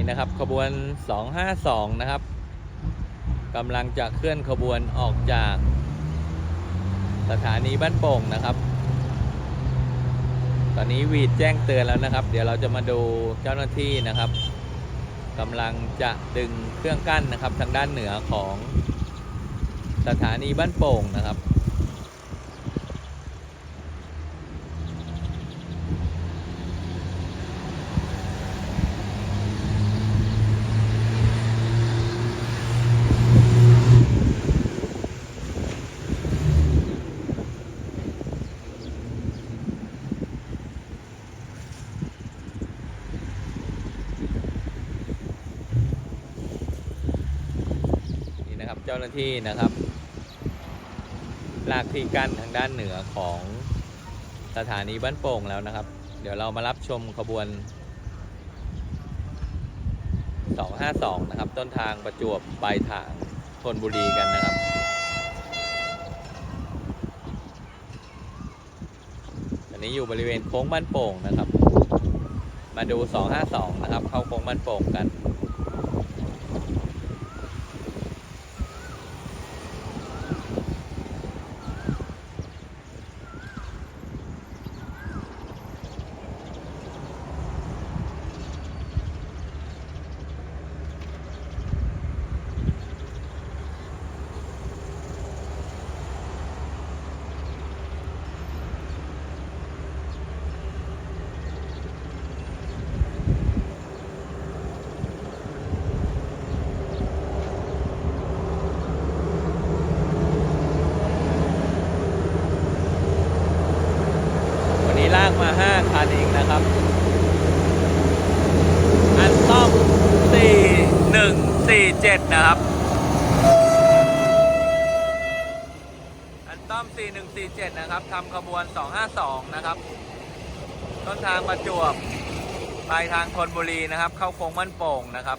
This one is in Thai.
นี่นะครับ ขบวน 252 นะครับกำลังจะเคลื่อนขบวนออกจากสถานีบ้านโป่งนะครับ ตอนนี้วีดแจ้งเตือนแล้วนะครับ เดี๋ยวเราจะมาดูเจ้าหน้าที่นะครับกำลังจะดึงเครื่องกั้นนะครับ ทางด้านเหนือของสถานีบ้านโป่งนะครับ นะครับเจ้าหน้าที่นะครับลากที่กั้นทางด้านเหนือของสถานีบ้านโป่งแล้วนะครับ เดี๋ยวเรามารับชมขบวน 252 นะครับ ต้นทางประจวบปลายทางธนบุรีกันนะครับ อันนี้อยู่บริเวณโค้งบ้านโป่งนะครับ มาดู 252 นะครับ เข้าโค้งบ้านโป่งกัน มา 5 คันเองนะครับ อันต้อม4147 นะครับ อันต้อม 4147 นะครับทำขบวน 252 นะครับ ต้นทางประจวบปลายทางธนบุรีนะครับ เข้าโค้งมั่นโป่งนะครับ